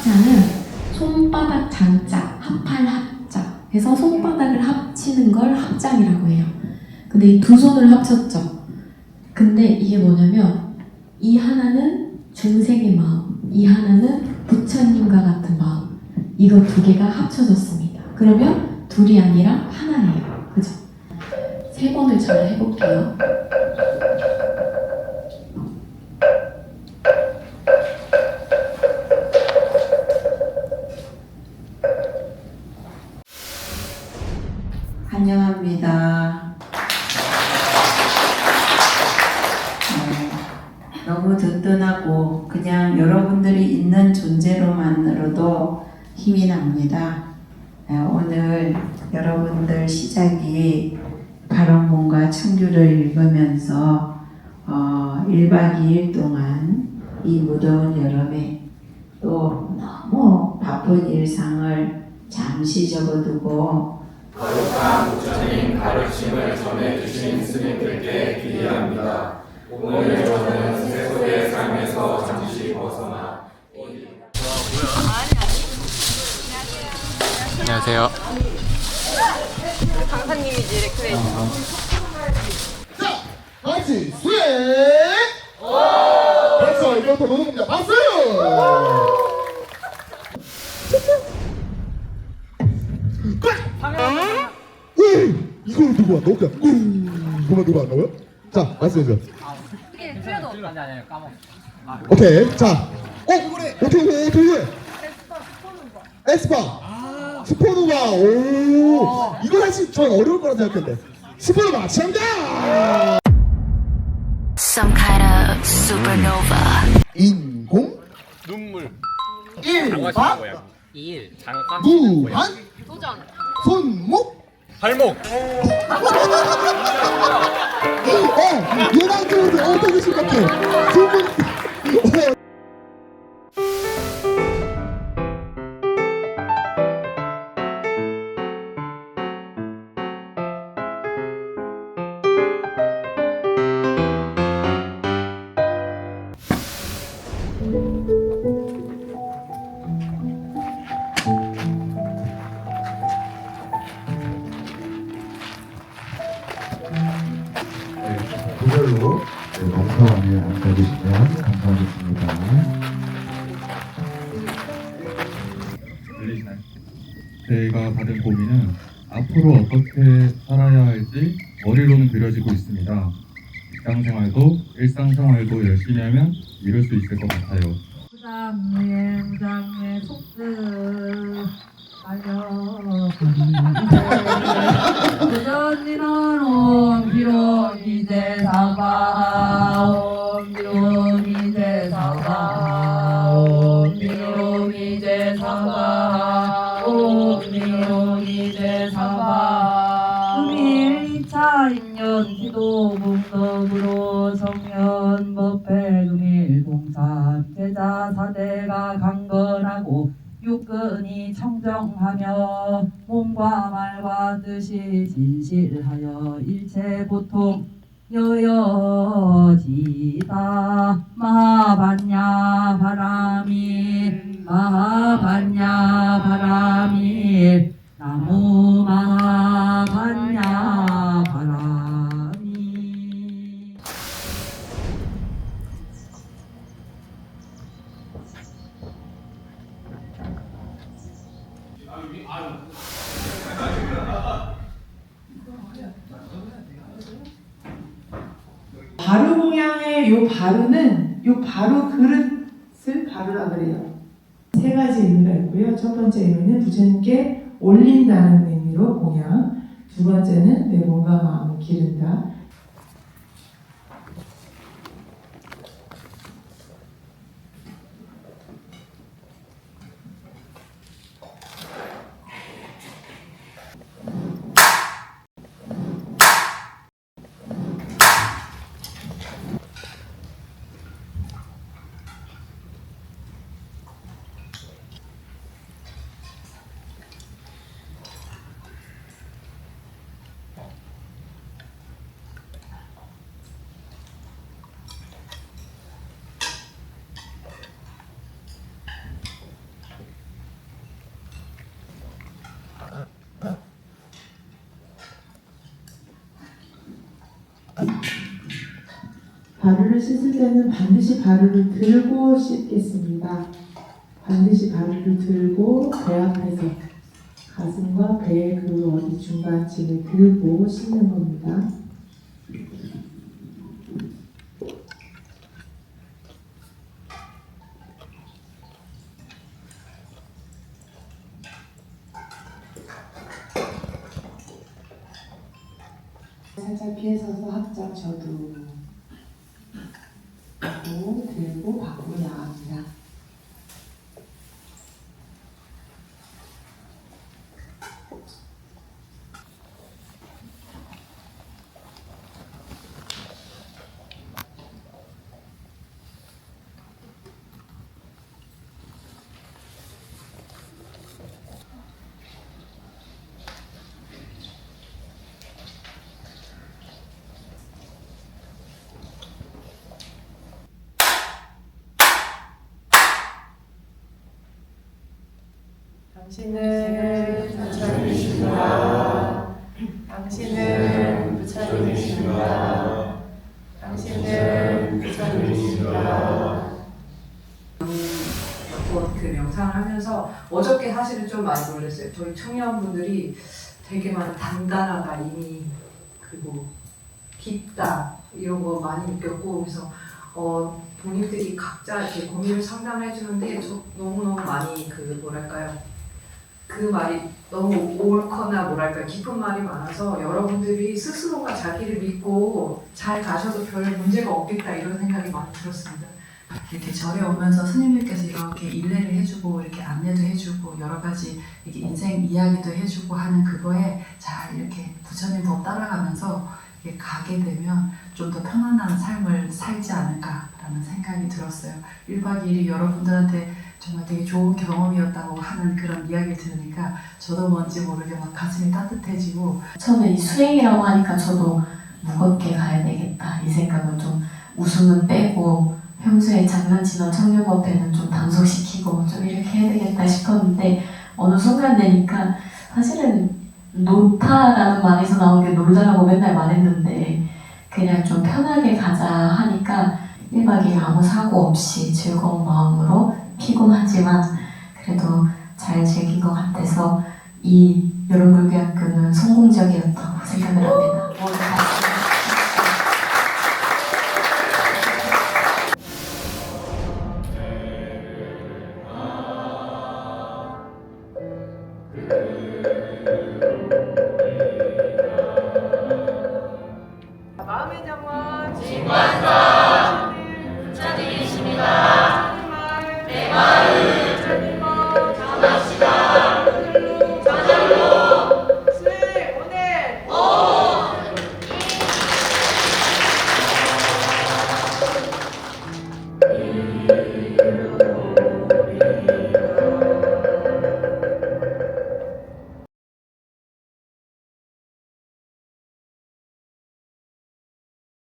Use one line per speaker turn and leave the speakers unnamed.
합자는 손바닥 장자, 합할 합자. 해서 손바닥을 합치는 걸 합장이라고 해요. 근데 이 두 손을 합쳤죠. 근데 이게 뭐냐면 이 하나는 중생의 마음, 이 하나는 부처님과 같은 마음. 이거 두 개가 합쳐졌습니다. 그러면 둘이 아니라 하나예요. 그죠? 세 번을 잘 해볼게요.
환영합니다. 네, 너무 든든하고 그냥 여러분들이 있는 존재로만으로도 힘이 납니다. 네, 오늘 여러분들 시작이 발언문과 청규를 읽으면서 어, 1박 2일 동안 이 무더운 여름에 또 너무 바쁜 일상을 잠시 접어두고
거룩한 부처님 가르침을 전해주신 스님들께 기리합니다. 오늘 저는 세속의 삶에서 잠시 벗어나
안녕하세요.
강사님이지 레크레이션
같이 스윙! 박수! 이거부터 노는 겁니다. 박수! 이걸 누구 안 넣을까? 음, 이거만 누구 안 넣어요? 자, 말씀해주세요. 오케이, 자, 어? 어떻게 해, 어떻게 해? 에스파! 스포누바! 오! 이거 사실 저 어려울 거라 생각했는데. 스포누바, 정답!
some kind of supernova.
인공
눈물.
일박
고양. 2일. 장화.
무한
도전
손목
발목.
어 예방적으로 어떻게 생각해 두분 어,
구별로 농사 안에 앉아주시면 감사하겠습니다.
들리시나요? 저희가 받은 고민은 앞으로 어떻게 살아야 할지 머리로는 그려지고 있습니다. 직장생활도 일상생활도 열심히 하면 이룰 수 있을 것 같아요.
무장의 속스 달려 부전지는 옴기로 이제 사바 옴기로 이제 사바 옴기로 이제 사바 옴기로 이제 사바 금일 2차 인연 기도 문덕으로 성년 법회 금일 동산 제자 사대가 강건하고 육근이 청정하며 몸과 말과 뜻이 진실하여 일체 고통 여여지다. 마하반야 바람이 마하반야
바루 공양의 요 바루는 요 바루 그릇을 바루라 그래요. 세 가지 의미가 있고요. 첫 번째 의미는 부처님께 올린다는 의미로 공양. 두 번째는 내 몸과 마음을 기른다. 발을 씻을 때는 반드시 발을 들고 씻겠습니다. 반드시 발을 들고 배 앞에서 가슴과 배의 그 어디 중간쯤에 들고 씻는 겁니다. 살짝 피해서서 합장 저도 하고 들고 밖으로 나갑니다. 당신은 부처님이십니다. 당신은 부처님이십니다. 당신은 부처님이십니다.
그 명상을 하면서 어저께 사실은 좀 많이 놀랐어요. 저희 청년분들이 되게 많이 단단하다 이미 그리고 깊다 이런 거 많이 느꼈고 그래서 어, 본인들이 각자 이렇게 고민을 상담해 주는데 저 너무너무 많이 그 뭐랄까요 그 말이 너무 옳거나 뭐랄까 깊은 말이 많아서 여러분들이 스스로가 자기를 믿고 잘 가셔도 별 문제가 없겠다 이런 생각이 많이 들었습니다.
이렇게 절에 오면서 스님들께서 이렇게 일례를 해주고 이렇게 안내도 해주고 여러 가지 이렇게 인생 이야기도 해주고 하는 그거에 잘 이렇게 부처님 법 따라가면서 가게 되면 좀 더 편안한 삶을 살지 않을까라는 생각이 들었어요. 1박 2일이 여러분들한테 정말 되게 좋은 경험이었다고 하는 그런 이야기를 들으니까 저도 뭔지 모르게 막 가슴이 따뜻해지고
처음에 이 수행이라고 하니까 저도 무겁게 가야 되겠다 이 생각을 좀 웃음은 빼고 평소에 장난치던 청년법에는 좀 단속시키고 좀 이렇게 해야 되겠다 싶었는데 어느 순간 되니까 사실은 놀타라는 말에서 나온 게 놀자라고 맨날 말했는데 그냥 좀 편하게 가자 하니까 1박 2일 아무 사고 없이 즐거운 마음으로 피곤하지만 그래도 잘 즐긴 것 같아서 이 여름불교학교는 성공적이었다고 생각을 합니다.